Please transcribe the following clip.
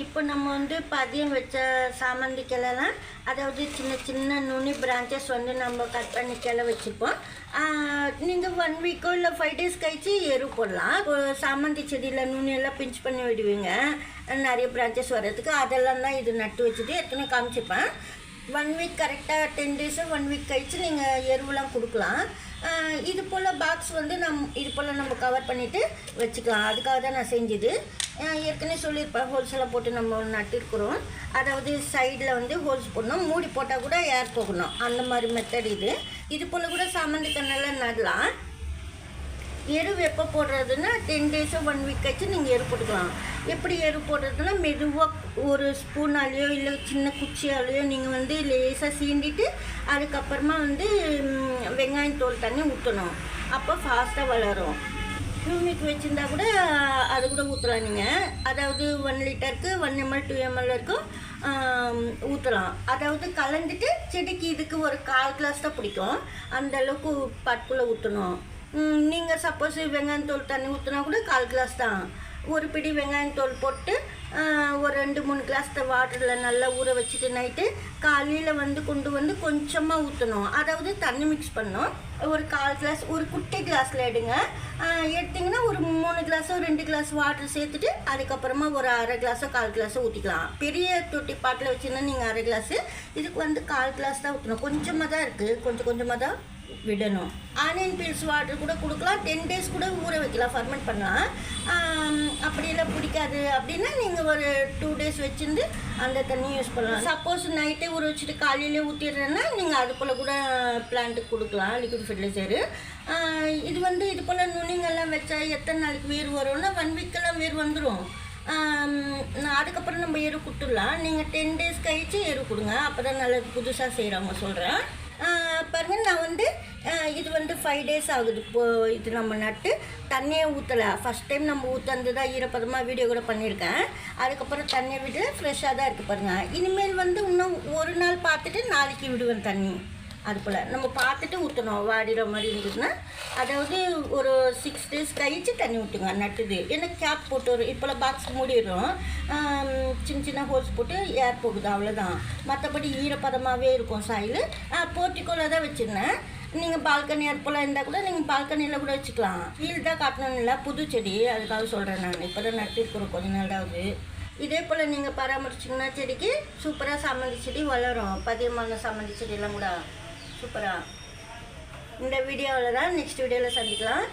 இப்போ நம்ம வந்து பதியம் வச்ச சாமந்தி கிளைலாம் அதாவது சின்ன சின்ன நுனி பிரான்ச்சஸ் வந்து நம்ம கட் பண்ணி கிளை வச்சுப்போம். நீங்கள் ஒன் வீக்கோ இல்லை ஃபைவ் டேஸ் கழிச்சு எரு போடலாம். இப்போ சாமந்தி செடியில் நுனியெல்லாம் பிஞ்ச் பண்ணி விடுவீங்க. நிறைய பிரான்ச்சஸ் வர்றதுக்கு அதெல்லாம் தான் இது நட்டு வச்சுட்டு எத்தனை காமிச்சிப்பேன் ஒன் வீக் கரெக்டாக டென் டேஸு ஒன் வீக் கழிச்சு நீங்கள் எருவெலாம் கொடுக்கலாம். இது போல் பாக்ஸ் வந்து நம் இது போல் நம்ம கவர் பண்ணிவிட்டு வச்சுக்கலாம். அதுக்காக தான் நான் செஞ்சது. ஏற்கனவே சொல்லியிருப்பேன் ஹோல்ஸெல்லாம் போட்டு நம்ம நட்டிருக்கிறோம். அதாவது சைடில் வந்து ஹோல்ஸ் போடணும். மூடி போட்டால் கூட ஏர் போகணும். அந்த மாதிரி மெத்தட் இது. இது போல் கூட சாமந்தி கண்ணெல்லாம் நடலாம். எரு எப்போ போடுறதுன்னா டென் டேஸோ ஒன் வீக் ஆச்சு நீங்கள் எரு போட்டுக்கலாம். எப்படி எரு போடுறதுன்னா மெதுவாக ஒரு ஸ்பூனாலேயோ இல்லை சின்ன குச்சியாலேயோ நீங்கள் வந்து லேசாக சீண்டிட்டு அதுக்கப்புறமா வந்து வெங்காயம் தோல் தண்ணி ஊற்றணும் அப்போ ஃபாஸ்ட்டாக வளரும். யூனிக் வச்சுருந்தா கூட அது கூட ஊற்றலாம் நீங்கள் அதாவது ஒன் லிட்டருக்கு ஒன் எம்எல் டூ எம்எல் இருக்கும் ஊற்றலாம் அதாவது கலந்துட்டு செடிக்கு இதுக்கு ஒரு கால் கிளாஸ் தான் பிடிக்கும். அந்த அளவுக்கு பட்டுக்குள்ளே ஊற்றணும் நீங்கள் சப்போஸ் வெங்காயம் தோல் தண்ணி ஊற்றினா கூட கால் கிளாஸ் தான். ஒரு பிடி வெங்காயம் தோல் போட்டு ஒரு ரெண்டு மூணு கிளாஸ் வாட்டரில் நல்லா ஊற வச்சுட்டு நைட்டு காலையில் வந்து கொண்டு வந்து கொஞ்சமாக ஊற்றணும் அதாவது தண்ணி மிக்ஸ் பண்ணணும். ஒரு கால் கிளாஸ் ஒரு குட்டி கிளாஸில் எடுங்க. எடுத்திங்கன்னா எடுத்தீங்கன்னா ஒரு மூணு கிளாஸோ ரெண்டு கிளாஸ் வாட்டர் சேர்த்துட்டு அதுக்கப்புறமா ஒரு அரை கிளாஸோ கால் கிளாஸோ ஊற்றிக்கலாம் பெரிய தொட்டி பாட்டில் வச்சுருந்தா நீங்கள் அரை கிளாஸு இதுக்கு வந்து கால் கிளாஸ் தான் ஊற்றணும் கொஞ்சமாக தான் இருக்குது கொஞ்சம் கொஞ்சமாக தான் விடணும். ஆனியன் பீல்ஸ் வாட்டர் கூட கொடுக்கலாம். டென் டேஸ் கூட ஊற வைக்கலாம். ஃபர்மெண்ட் பண்ணலாம். அப்படியெல்லாம் பிடிக்காது. அப்படின்னா நீங்கள் ஒரு டூ டேஸ் வச்சுருந்து அந்த தண்ணியை யூஸ் பண்ணலாம். சப்போஸ் நைட்டே ஊற வச்சுட்டு காலையிலே ஊற்றிடுறேன்னா நீங்கள் அது போல் கூட பிளான்ட்டுக்கு கொடுக்கலாம். லிக்விட் ஃபெர்டிலைசரு இது வந்து இது போல் நுனிங்கெல்லாம் வச்சா எத்தனை நாளைக்கு வேர் வரும்னா ஒன் வீக்கெல்லாம் வேர் வந்துடும் நான் அதுக்கப்புறம் நம்ம எரு கொடுத்துடலாம். நீங்கள் டென் டேஸ் கழிச்சு எரு கொடுங்க. அப்போ தான் நல்லது புதுசாக செய்கிறவங்க சொல்கிறேன் ஃபைவ் டேஸ் ஆகுது. இப்போ இது நம்ம நட்டு தண்ணியே ஊற்றலை ஃபஸ்ட் டைம் நம்ம ஊற்றுறது தான் ஈரப்பதமாக வீடியோ கூட பண்ணியிருக்கேன் அதுக்கப்புறம் தண்ணியை விட்டு ஃப்ரெஷ்ஷாக தான் இருக்குது பாருங்கள் இனிமேல் வந்து இன்னும் ஒரு நாள் பார்த்துட்டு நாளைக்கு விடுவேன் தண்ணி. அது போல். நம்ம பார்த்துட்டு ஊற்றணும் வாடிற மாதிரி இருந்ததுன்னா அதாவது ஒரு சிக்ஸ் டேஸ் கழிச்சு தண்ணி ஊற்றுங்க நட்டுது ஏன்னா கேப் போட்டு வரும் இப்போலாம் பாக்ஸ் மூடிடுறோம். சின்ன சின்ன ஹோல்ஸ் போட்டு ஏர் போகுது அவ்வளோதான் மற்றபடி ஈரப்பதமாகவே இருக்கும் சாயில் போர்ட்டிக்கோல தான் வச்சுருந்தேன். நீங்கள் பால்கனி அது போல் இருந்தால் கூட நீங்கள் பால்கனியில் கூட வச்சுக்கலாம். ஃபீல் தான் காட்டணும் இல்லை புது செடி. அதுக்காக சொல்கிறேன் நான். இப்போ தான் நட்டிருக்கிறோம் கொஞ்ச நாளாவது. இதே போல் நீங்கள் பராமரிச்சிங்கன்னா செடிக்கு சூப்பராக சாமந்தி செடி வளரும். பதியமான சாமந்தி செடியெல்லாம் கூட சூப்பராக இந்த வீடியோவில் தான் நெக்ஸ்ட் வீடியோவில் சந்திக்கலாம்.